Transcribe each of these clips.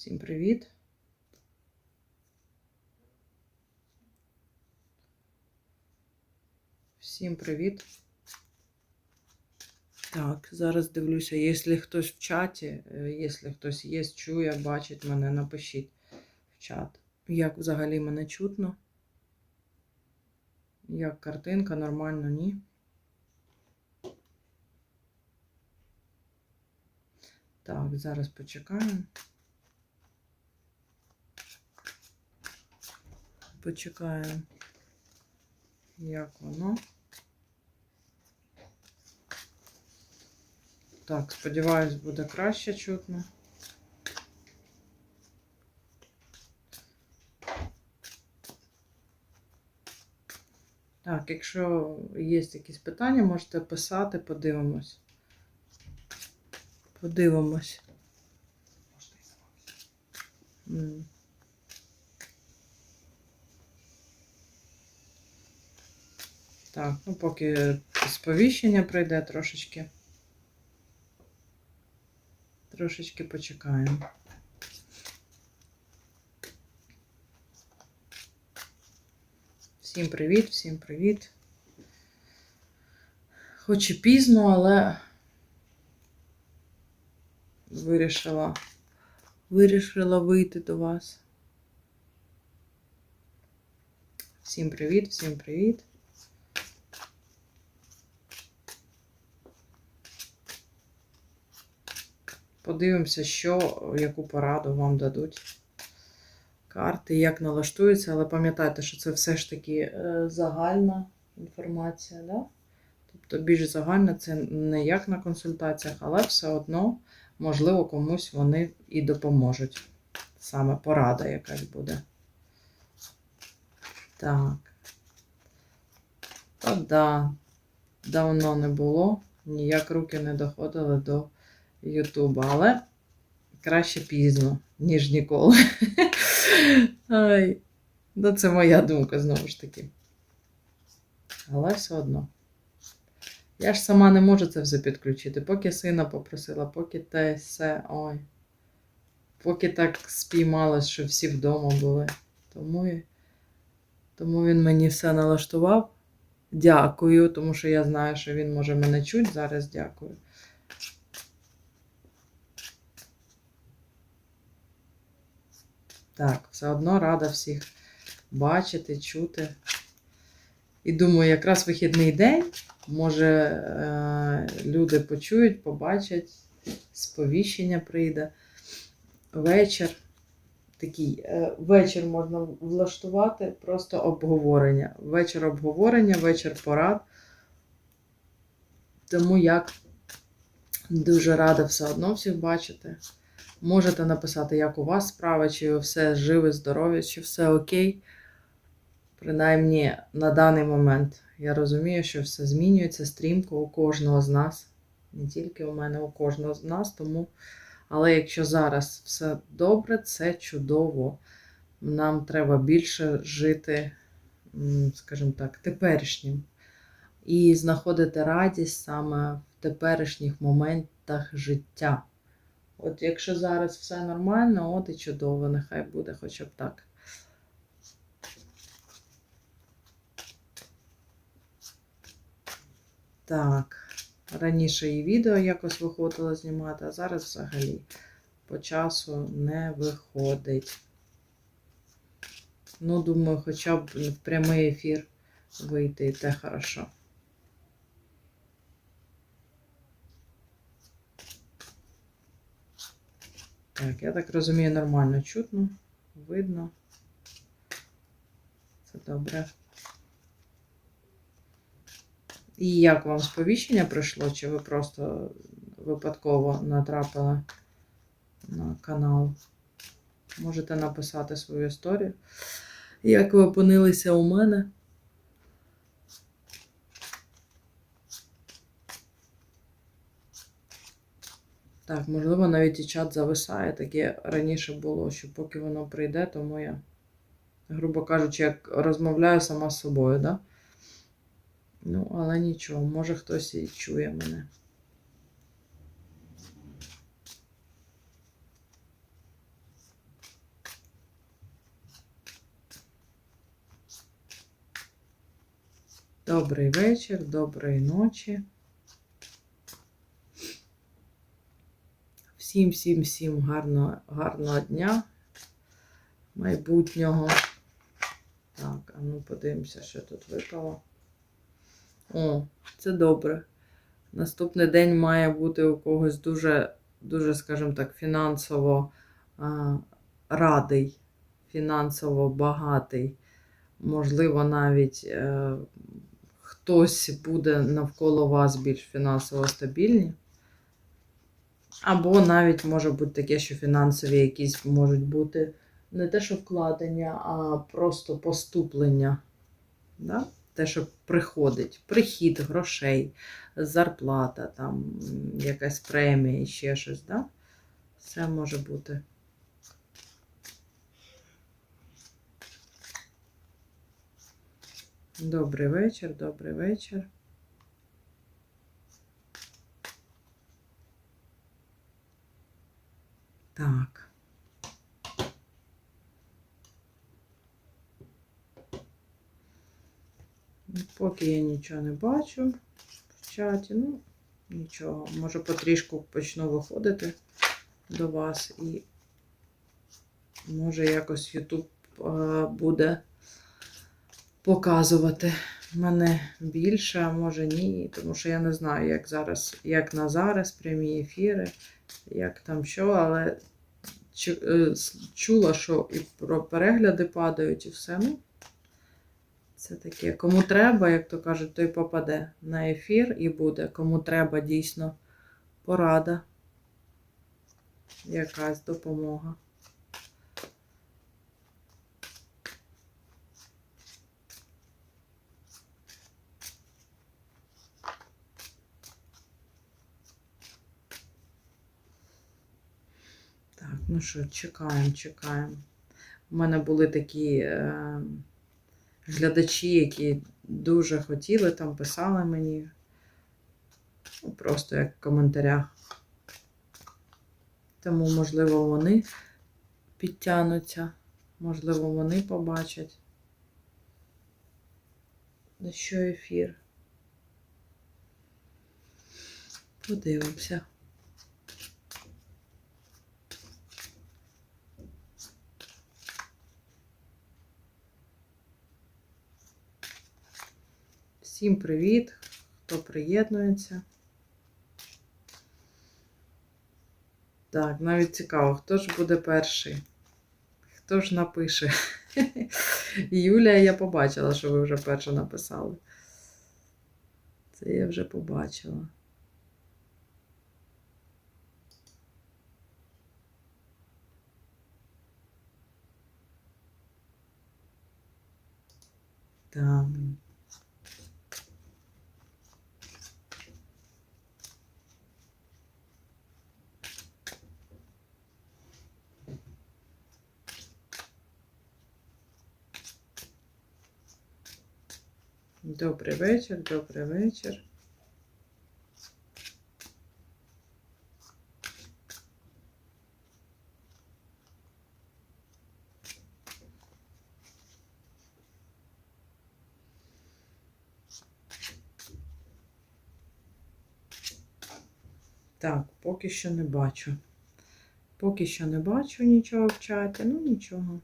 Всім привіт. Всім привіт. Так, зараз дивлюся, якщо хтось в чаті, е, якщо хтось є, чує, бачить мене, напишіть в чат. Як взагалі мене чутно? Як картинка, нормально, ні? Так, зараз почекаємо. Почекаємо, як воно. Так, сподіваюсь, буде краще чутно. Так, якщо є якісь питання, можете писати, подивимось. Подивимось. М. Так, ну поки сповіщення прийде трошечки. Трошечки почекаємо. Всім привіт, всім привіт. Хоч і пізно, але вирішила, вирішила вийти до вас. Всім привіт, всім привіт. Подивимося, що, яку пораду вам дадуть карти, як налаштуються, але пам'ятайте, що це все ж таки е, загальна інформація, да? Тобто більш загальна, це не як на консультаціях, але все одно, можливо, комусь вони і допоможуть. Саме порада якась буде. Так. Та да, давно не було, ніяк руки не доходили до Ютуба, але краще пізно, ніж ніколи. Ай, ну це моя думка, знову ж таки. Але все одно. Я ж сама не можу це все підключити. Поки сина попросила, поки те все. Ой. Поки так спіймалось, що всі вдома були. Тому, тому він мені все налаштував. Дякую, тому що я знаю, що він може мене чуть. Зараз дякую. Так, все одно рада всіх бачити, чути. І думаю, якраз вихідний день, може, е, люди почують, побачать, сповіщення прийде. Вечір. Такий е, вечір можна влаштувати, просто обговорення. Вечір обговорення, вечір порад. Тому як дуже рада все одно всіх бачити. Можете написати, як у вас справа, чи все живе, здорові, чи все окей. Принаймні на даний момент я розумію, що все змінюється стрімко у кожного з нас. Не тільки у мене, у кожного з нас. Тому, але якщо зараз все добре, це чудово. Нам треба більше жити, скажімо так, теперішнім. І знаходити радість саме в теперішніх моментах життя. От якщо зараз все нормально, от і чудово, нехай буде хоча б так. Так, раніше і відео якось виходило знімати, а зараз взагалі по часу не виходить. Ну, думаю, хоча б в прямий ефір вийти, і те хорошо. Так, я так розумію, нормально чутно, видно. Це добре. І як вам сповіщення прийшло, чи ви просто випадково натрапили на канал? Можете написати свою історію. Як ви опинилися у мене? Так, можливо, навіть і чат зависає. Таке раніше було, що поки воно прийде, тому я, грубо кажучи, як розмовляю сама з собою, да? Ну, але нічого, може хтось і чує мене. Добрий вечір, доброї ночі. Всім, всім, всім гарного, гарного дня, майбутнього. Так, а ну подивимося, що тут випало. О, це добре. Наступний день має бути у когось дуже, дуже, скажімо так, фінансово а, радий, фінансово багатий. Можливо, навіть е, хтось буде навколо вас більш фінансово стабільні. Або навіть може бути таке, що фінансові якісь можуть бути не те, що вкладення, а просто поступлення. Да? Те, що приходить, прихід грошей, зарплата, там, якась премія, ще щось. Да? Все може бути. Добрий вечір, добрий вечір. Так. Ну, Поки я нічого не бачу в чаті, ну, нічого. Може потрішку почну виходити до вас і може якось YouTube буде показувати мене більше, а може ні, тому що я не знаю, як зараз, як на зараз прямі ефіри, як там що, але е, чула, що і про перегляди падають, і все. Ну, це таке. Кому треба, як то кажуть, той попаде на ефір і буде. Кому треба дійсно порада, якась допомога. Так, ну що, чекаємо, чекаємо. У мене були такі е, глядачі, які дуже хотіли, там писали мені. Ну, просто як в коментарях. Тому, можливо, вони підтягнуться, можливо, вони побачать. На що ефір? Подивимося. Всім привіт, хто приєднується. Так, навіть цікаво, хто ж буде перший? Хто ж напише? Юлія, я побачила, що ви вже перше написали. Це я вже побачила. Так. Добрий вечір, добрий вечір. Так, поки що не бачу. Поки що не бачу нічого в чаті, ну нічого.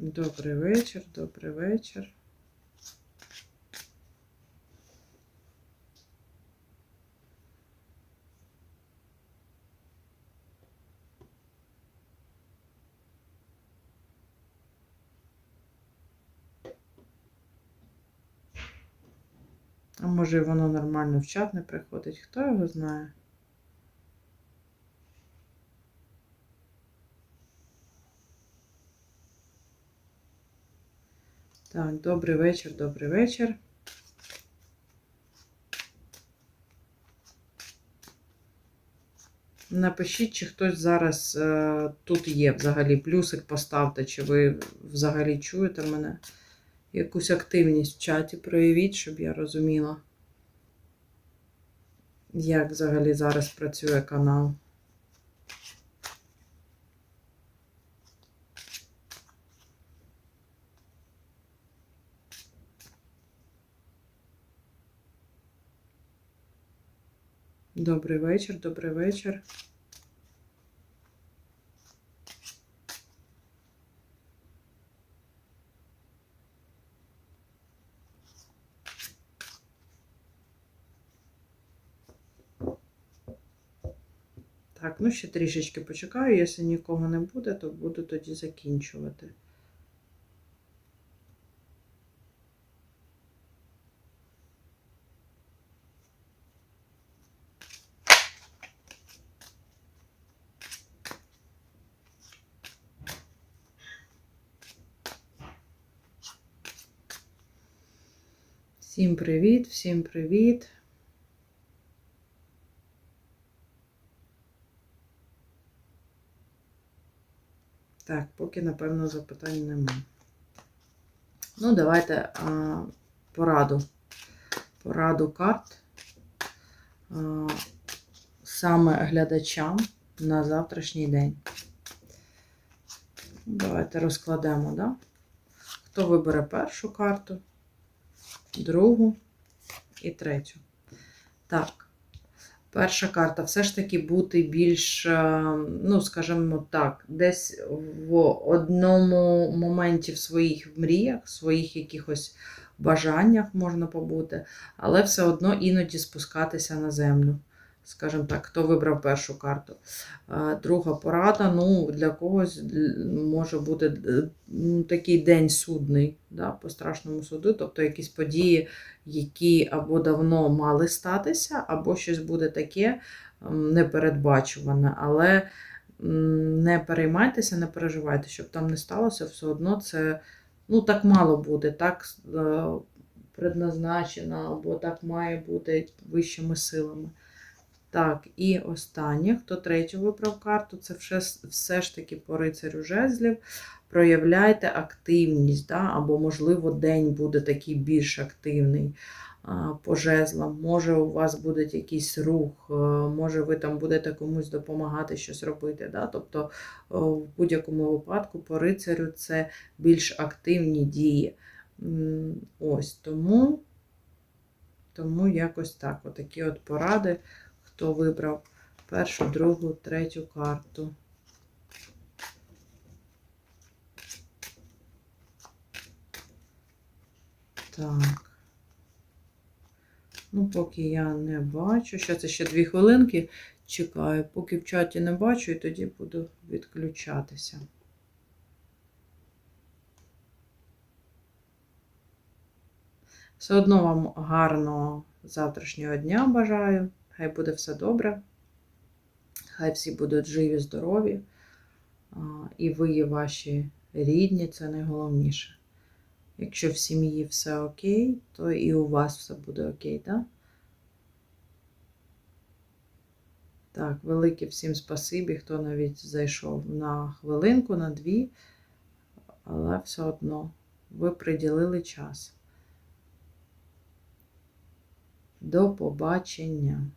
Добрий вечір, добрий вечір. А може воно нормально в чат не приходить, хто його знає? Так, добрий вечір, добрий вечір. Напишіть, чи хтось зараз е, тут є взагалі. Плюсик поставте, чи ви взагалі чуєте мене. Якусь активність в чаті проявіть, щоб я розуміла, як взагалі зараз працює канал. Добрий вечір, добрий вечір. Так, ну ще трішечки почекаю. Якщо нікого не буде, то буду тоді закінчувати. Всім привіт, всім привіт. Так, поки, напевно, запитань немає. Ну, давайте а, пораду. Пораду карт а, саме глядачам на завтрашній день. Давайте розкладемо, да? Хто вибере першу карту, другу і третю. Так. Перша карта все ж таки бути більш, е, ну, скажімо так, десь в одному моменті в своїх мріях, в своїх якихось бажаннях можна побути, але все одно іноді спускатися на землю. Скажімо так, хто вибрав першу карту. Друга порада, ну, для когось може бути ну, такий день судний да, по страшному суду, тобто якісь події, які або давно мали статися, або щось буде таке непередбачуване. Але не переймайтеся, не переживайте, щоб там не сталося, все одно це ну, так мало буде, так е, предназначено, або так має бути вищими силами. Так, і останнє, хто третю вибрав карту, це все, все ж таки по рицарю жезлів. Проявляйте активність, да? або, можливо, день буде такий більш активний по жезлам. Може, у вас буде якийсь рух, е, може, ви там будете комусь допомагати щось робити. Да? Тобто, в будь-якому випадку по рицарю це більш активні дії. Ось тому, тому якось так. Отакі от поради хто вибрав першу, другу, третю карту. Так. Ну, поки я не бачу. Ще це ще дві хвилинки чекаю, поки в чаті не бачу, і тоді буду відключатися. Все одно вам гарного завтрашнього дня бажаю. Хай буде все добре. Хай всі будуть живі, здорові. І ви, і ваші рідні, це найголовніше. Якщо в сім'ї все окей, то і у вас все буде окей, так? Так, велике всім спасибі, хто навіть зайшов на хвилинку, на дві, але все одно ви приділили час. До побачення.